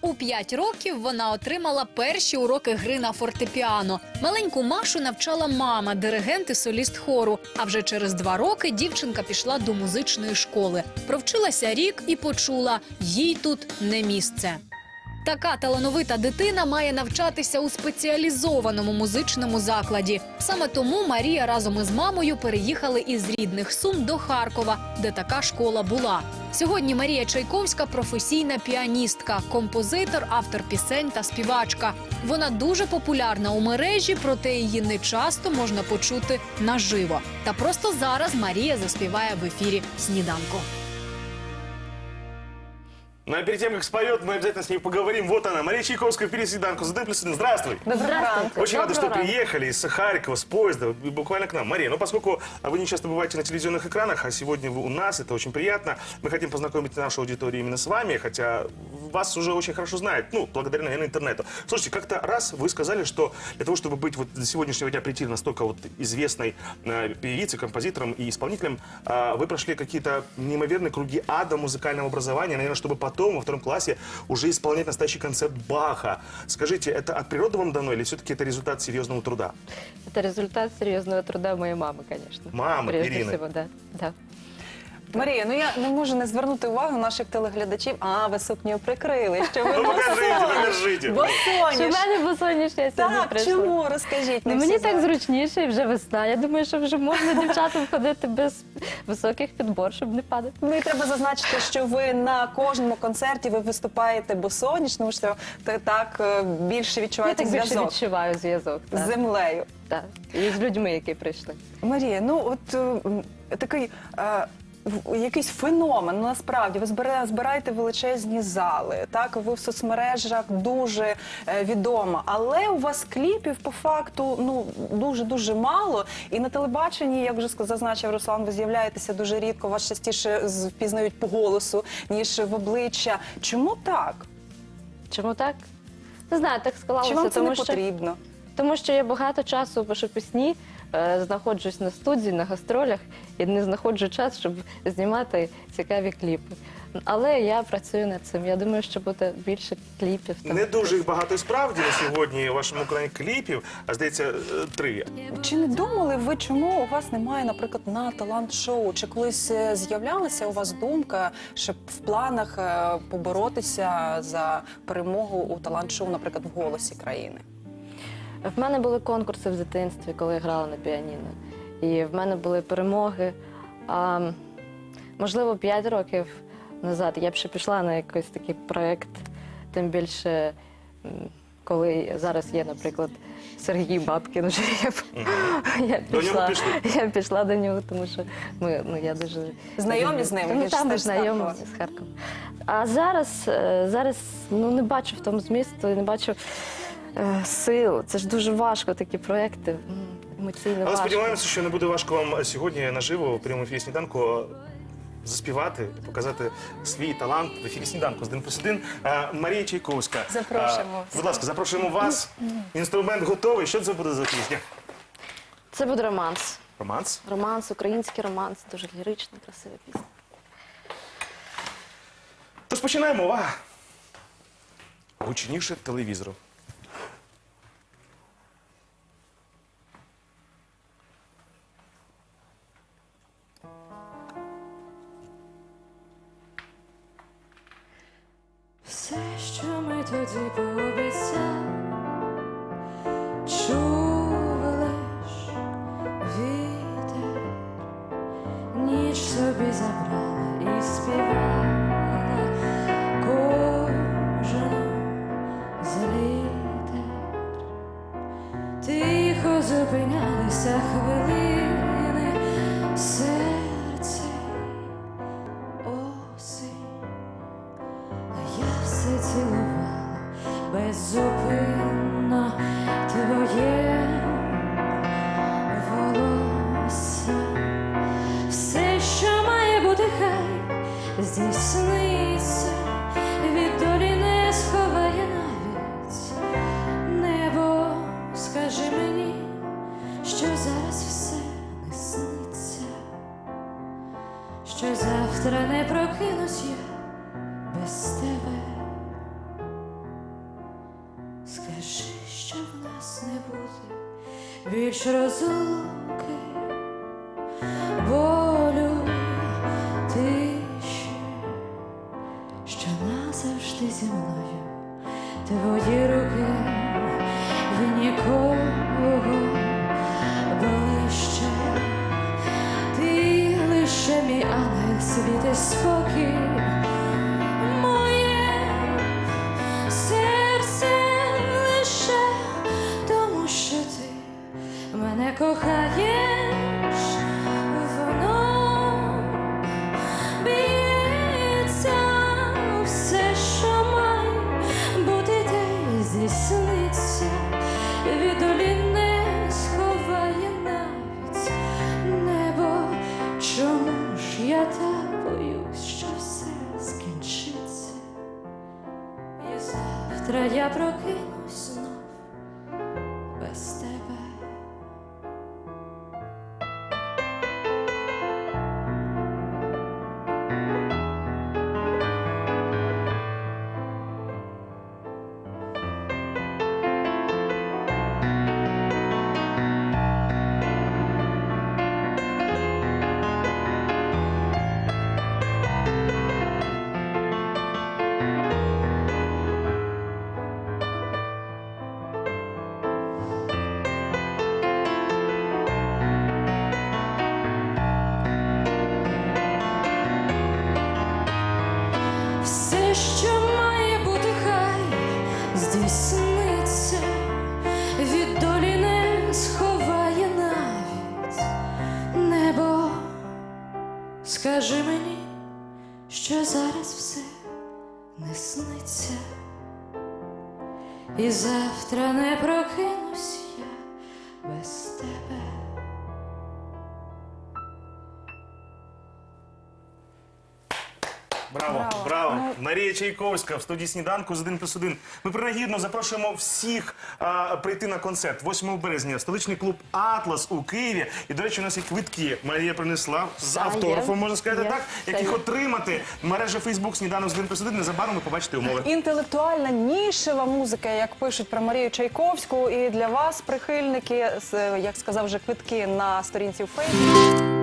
У п'ять років вона отримала перші уроки гри на фортепіано. Маленьку Машу навчала мама, диригент і соліст хору. А вже через два роки дівчинка пішла до музичної школи. Провчилася рік і почула їй тут не місце. Така талановита дитина має навчатися у спеціалізованому музичному закладі. Саме тому Марія разом із мамою переїхали із рідних Сум до Харкова, де така школа була. Сьогодні Марія Чайковська професійна піаністка, композитор, автор пісень та співачка. Вона дуже популярна у мережі, проте її не часто можна почути наживо. Та просто зараз Марія заспіває в ефірі сніданку. Ну а перед тем, как споет, мы обязательно с ней поговорим. Вот она, Мария Чайковская, впереди свиданку. Задай плюс один. Здравствуй. Доброго ранку. Очень рады, что приехали из Харькова, с поезда, буквально к нам. Мария, ну поскольку вы не часто бываете на телевизионных экранах, а сегодня вы у нас, это очень приятно, мы хотим познакомить нашу аудиторию именно с вами, хотя вас уже очень хорошо знают, ну, благодаря, наверное, интернету. Слушайте, как-то раз вы сказали, что для того, чтобы быть вот до сегодняшнего дня прийти настолько вот известной э, певицей, композитором и исполнителем, э, вы прошли какие-то неимоверные круги ада музыкального образования, наверное, чтобы потом во втором классе уже исполнять настоящий концерт Баха. Скажите, это от природы вам дано или все-таки это результат серьезного труда? Это результат серьезного труда моей мамы, конечно. Мамы, Прежде Ирины. всего, да. да. Марія, ну я не можу не звернути увагу наших телеглядачів. А, ви сукню прикрили. Що ви Ну, покажите, покажите. Чи в мене босоніж я сьогодні Так, прийшла? чому? Розкажіть. Ну, нам мені всі так зараз. зручніше, і вже весна. Я думаю, що вже можна дівчатам ходити без високих підбор, щоб не падати. Ну і треба зазначити, що ви на кожному концерті ви виступаєте босоніж, тому що та- так е, більше Я відчуваєте так більше зв'язок відчуваю зв'язок. з Так, землею. так. І з людьми, які прийшли. Марія, ну от е, м, такий. е, Якийсь феномен, ну, насправді ви збира- збираєте величезні зали. Так, ви в соцмережах дуже е, відома, але у вас кліпів по факту ну дуже дуже мало. І на телебаченні, як вже зазначив Руслан, ви з'являєтеся дуже рідко. Вас частіше впізнають по голосу ніж в обличчя. Чому так? Чому так? Не знаю, так склалося, Чи вам це тому не що потрібно? Тому що я багато часу пишу пісні, знаходжусь на студії, на гастролях і не знаходжу час, щоб знімати цікаві кліпи. Але я працюю над цим. Я думаю, що буде більше кліпів. там. Не дуже їх багато справді на сьогодні у вашому країні кліпів, а здається, е, три. Чи не думали ви, чому у вас немає, наприклад, на талант-шоу? Чи колись е, з'являлася у вас думка, щоб в планах е, поборотися за перемогу у талант-шоу, наприклад, в голосі країни? В мене були конкурси в дитинстві, коли я грала на піаніно. І в мене були перемоги. А, можливо, 5 років назад я б ще пішла на якийсь такий проєкт, тим більше, коли зараз є, наприклад, Сергій Бабкін. Вже я, б- я, пішла, я пішла до нього, тому що ми, ну, я дуже Знайомі з ним? Ну, там ми знайомі з Харкова. А зараз, е, зараз ну, не бачу в тому змісту і не бачу сил. Це ж дуже важко, такі проекти. м, Емоційно Але важко. сподіваємося, що не буде важко вам сьогодні наживо в прямому ефірі сніданку заспівати, показати свій талант в ефірі сніданку з 1 плюс 1. Е, Марія Чайковська. Запрошуємо. Е, Будь ласка, запрошуємо вас. Інструмент готовий. Що це буде за пісня? Це буде романс. Романс? Романс, український романс, дуже лірична, красива пісня. Тож починаємо. Увага! Гучніше телевізору. Тоді пообіцяли, чув лиш вітер, ніч собі забрала і співала. Кожен з літер. Тихо зупинялися хвилини, Скажи, що в нас не буде більш розлуки, болю, тиші, що назавжди зі мною твої руки в нікого ближче. Ти лише мій ангел, світи спокій. Завтра я прокинусь що має бути, хай здійсниться, від долі не сховає навіть небо. Скажи мені, що зараз все не сниться, і завтра не прокинусь я без Браво, браво, Браво. Ну- Марія Чайковська в студії сніданку з 1 плюс 1. Ми принагідно запрошуємо всіх а, прийти на концерт 8 березня. Столичний клуб Атлас у Києві. І, до речі, у нас є квитки. Марія принесла з автографом, можна сказати Є. так. Як Це їх є. отримати? Мережа Фейсбук сніданок з 1 плюс 1. Незабаром ви побачите умови. Інтелектуальна нішева музика, як пишуть про Марію Чайковську, і для вас, прихильники, як сказав вже квитки на сторінці у Фейсбук.